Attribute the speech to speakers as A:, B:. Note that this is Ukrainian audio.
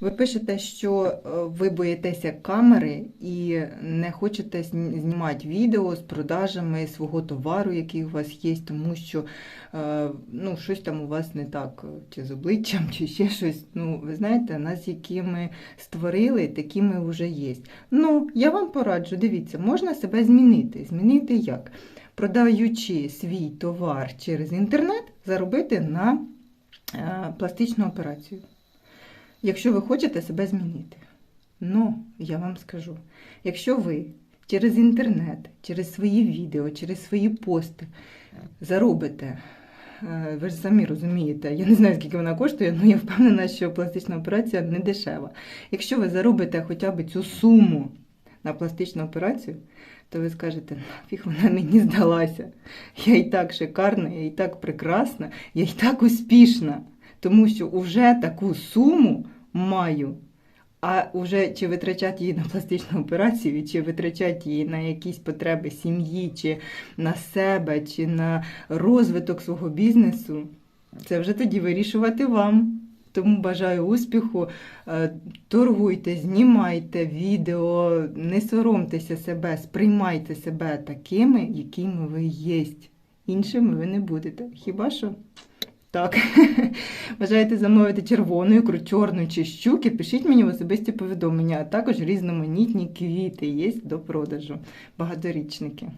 A: Ви пишете, що е, ви боїтеся камери і не хочете знімати відео з продажами свого товару, який у вас є, тому що е, ну, щось там у вас не так, е, чи з обличчям, чи ще щось. Ну, ви знаєте, нас, які ми створили, такі ми вже є. Ну, я вам пораджу, дивіться, можна себе змінити. Змінити як? Продаючи свій товар через інтернет, заробити на пластичну операцію якщо ви хочете себе змінити. Ну, я вам скажу, якщо ви через інтернет, через свої відео, через свої пости заробите, е, ви ж самі розумієте, я не знаю, скільки вона коштує, але я впевнена, що пластична операція не дешева. Якщо ви заробите хоча б цю суму на пластичну операцію, то ви скажете, нафіг вона мені здалася. Я і так шикарна, я і так прекрасна, я і так успішна тому що вже таку суму маю. А вже чи витрачати її на пластичну операцію, чи витрачати її на якісь потреби сім'ї, чи на себе, чи на розвиток свого бізнесу, це вже тоді вирішувати вам. Тому бажаю успіху, Е, торгуйте, знімайте відео, не соромтеся себе, сприймайте себе такими, якими ви є. Іншими ви не будете. Хіба що? Так. Бажаєте замовити червону ікру, чорну чи щуки, пишіть мені в особисті повідомлення, а також різноманітні квіти є до продажу, багаторічники.